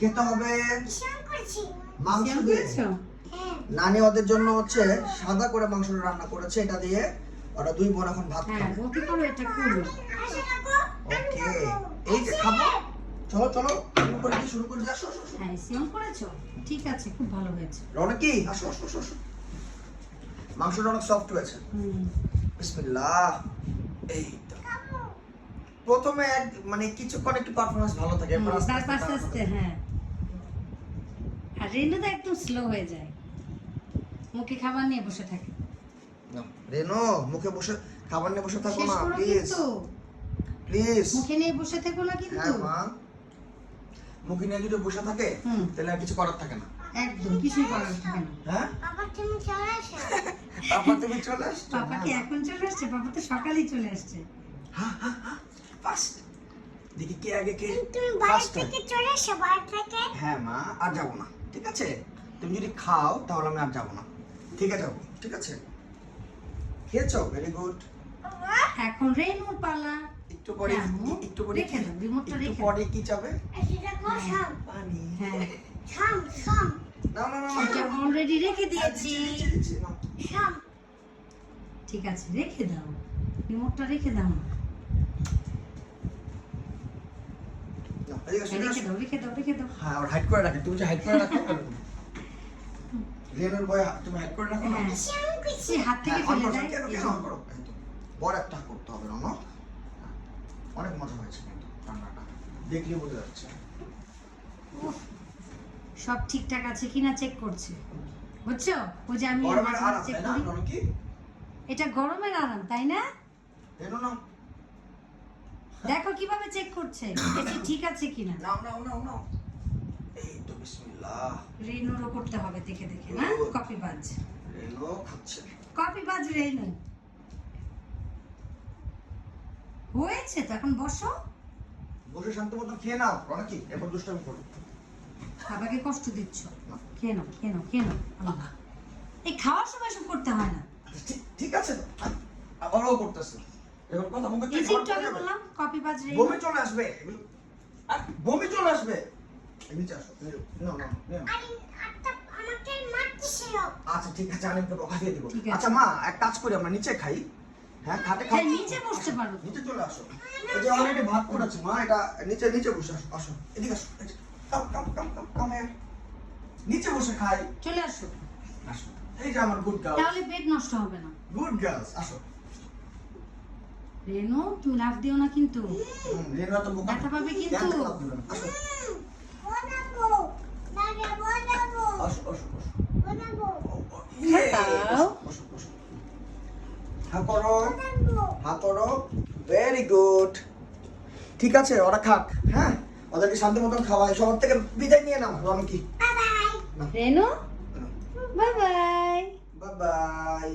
খেতে হবে মাংস দিয়ে। হ্যাঁ। নানি ওদের জন্য হচ্ছে সাদা করে মাংসটা রান্না করেছে এটা দিয়ে ওরা দুই বোন এখন ভাত হ্যাঁ খাবে। ওকে এই যে খাব। চলো চলো শুরু করে শুরু করে আসো। হ্যাঁ করেছ? ঠিক আছে খুব ভালো হয়েছে। রনকি আসো আসো আসো মাংসটা অনেক সফট হয়েছে। হুম। বিসমিল্লাহ। এই। প্রথমে এক মানে কিছুক্ষণ একটু পারফরমেন্স ভালো থাকে আস্তে তারপর আস্তে হ্যাঁ। আর রেনু তো একদম স্লো হয়ে যায়। মুখে খাবার নিয়ে বসে থাকে। না, রেনো মুখে বসে খাবার নিয়ে বসে থাকো না প্লিজ প্লিজ মুখে নিয়ে বসে থেকো না কিন্তু। হ্যাঁ মা। মুখে নিয়ে যদি বসে থাকে হুম। তাহলে আর কিছু করার থাকে না। একদম কিছুই করার থাকে না। হ্যাঁ? আবার তুমি চলে আসো তারপর তুমি চলে আসছো পাপা কি এখন চলে আসছে? পাপা তো সকালেই চলে আসছে। ফার্স্ট দেখি কে আগে কে তুমি ফার্স্ট থেকে চলে এসো বাইরে থেকে। হ্যাঁ মা আর যাব না ঠিক আছে? তুমি যদি খাও তাহলে আমি আর যাব না। ঠিক আছে যাব ঠিক আছে? খেয়েছো? ভেরি গুড এখন রেনুর পালা। একটু পরে হ্যাঁ, একটু পরে রেখে দাও, রিমোটটা একটু রেখে পরে কি যাবে রাখো পানি। হ্যাঁ। শ্যাম না না না এটা অলরেডি রেখে দিয়েছি। শ্যাম ঠিক আছে রেখে দাও। রিমোটটা রেখে দাও। না হ্যাঁ, করে রাখে তুমি যে করে রাখো লেনোর বয় তুমি করে রাখো না? হাত থেকে যায়। বড় একটা করতে হবে অনেক মজা হয়েছে কিন্তু রান্নাটা। দেখলে বোঝা যাচ্ছে। সব ঠিকঠাক আছে কিনা চেক করছে। বুঝছ? ওই যে আমি চেক করি। এটা গরমের আরাম তাই না? না। দেখো কীভাবে চেক করছে। এসি ঠিক আছে কিনা। নাও নাও নাও নাও। এই তো বিসমিল্লাহ। রেনুরও করতে হবে দেখে দেখে না? কপি বাজ। রেনো খাচ্ছে কপি বাজ রেনু। হয়েছে তো এখন বসো। বসে শান্ত মতো খেয়ে নাও রনো কি? এরপর দুষ্টামি করো। বাবাকে কষ্ট দিচ্ছ। খেয়ে নাও খেয়ে নাও খেয়ে নাও। এই খাওয়ার সময় সব করতে হয় না। ঠিক- আছে। আবারও করতেছে। এবার কথা মুখে যাবে। বললাম কপি বাজ রেনু বমি চলে আসবে। আর বমি চলে আসবে। নিচে আসো না না না আচ্ছা ঠিক আছে আমি তোকে বকা দিয়ে দিব। আচ্ছা মা এক কাজ করি আমরা নিচে খাই। হ্যাঁ খাটে খাই হ্যাঁ, নিচে বসতে পারো নিচে চলে আসো। এই যে অলরেডি ভাত করেছে মা এটা নিচে নিচে বসে আসো আসো। এদিকে আসো কাম কাম কাম কাম কাম। নিচে বসে খাই। চলে আসো। আসো। এই যে আমার গুড গার্লস তাহলে বেড নষ্ট হবে না। গুড গার্লস আসো। রেনু তুমি লাভ দিও না কিন্তু। হুম, তো বোকা। ব্যথা পাবে কিন্তু। ভেরি গুড ঠিক আছে ওরা খাক হ্যাঁ? ওদেরকে শান্তি মতন খাওয়াই। সবার থেকে বিদায় নিয়ে নাও আমি কি? Bye bye Renu? Bye bye bye bye